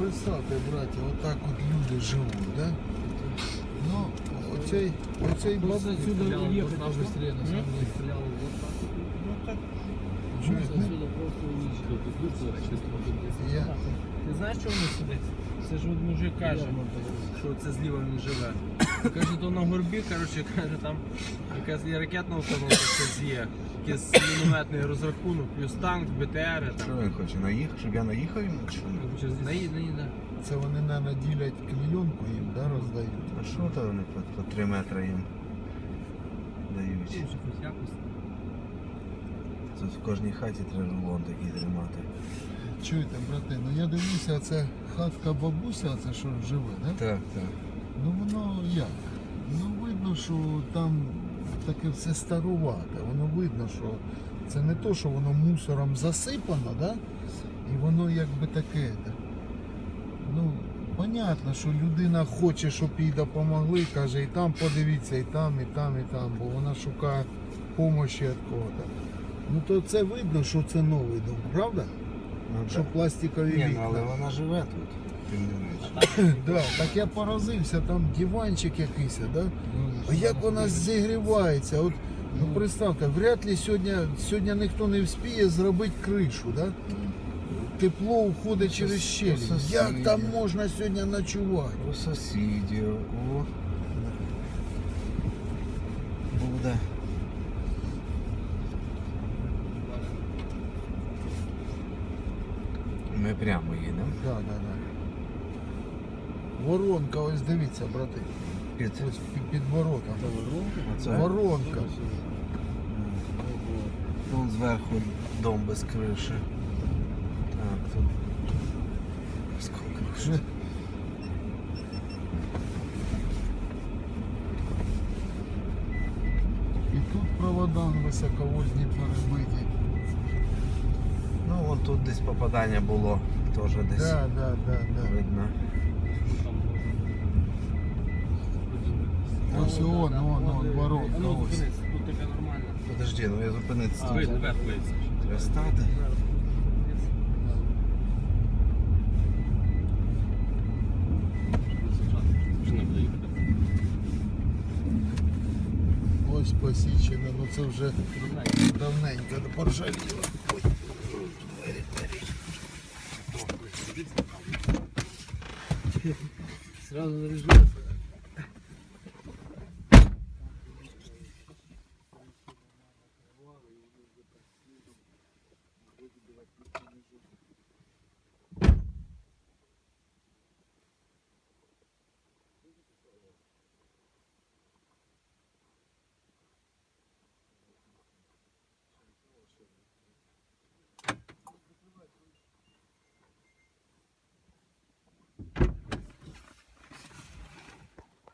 представте, браття, так от люди живуть, да? Ну, оцей, оцей бабусь, Отсюда уехать нам быстрее, на самом деле. Стрелял вот так. ну так, Отсюда просто уничтожить. я, Ти знаєш, чому сидить? Це ж от мужик каже, що це зліва він живе. Каже, то на горбі, коротше, каже, там якась є ракетна установка, це є, якийсь мінометний розрахунок, плюс танк, БТР. Що він хоче? Наїхав, щоб я наїхав йому? чи що? Наїде, наїде. це вони, наверное, ділять клейонку їм, да, роздають. А що то вони по, по 3 метри їм дають? Тут в кожній хаті треба рулон такий тримати. Чуєте, брати, ну я дивлюся, це хатка бабуся, це що живе, да? Так, так. Ну воно як? Ну видно, що там таке все старувате. Воно видно, що це не то, що воно мусором засипано, да? і воно якби таке. да. Ну, понятно, що людина хоче, щоб їй допомогли, каже, і там подивіться, і там, і там, і там, бо вона шукає допомоги від кого-то. Ну то це видно, що це новий дом, правда? Ну, Що так. пластикові Ні, вікна. ну, але вона живе тут. Тим не менше. Да, так я поразився, там диванчик якийсь, да? А як вона зігрівається? От, ну представте, вряд ли сьогодні, сьогодні ніхто не вспіє зробити кришу, да? Тепло уходить через щелі. Як там можна сьогодні ночувати? У сусідів. О. Буде. Ми прямо їдемо. Да, да, да. Воронка, ось дивіться, брати. Під. Ось під, під воротом. Оце. Воронка. Тут зверху дом без криші. Так, тут. Сколько криші? І тут провода високовольтні перебиті. Ну, вон тут десь попадання було. Теж десь Да, да, да, да. видно. Ось вон, вон, вон, воронка. Ну, ось. зупинись, тут таке нормально. Подожди, ну я зупинитися тут. Вийди, вверх вийди. Треба стати. Ось посічено, ну це вже давненько поржавіло. Ой. Сразу заряжаю.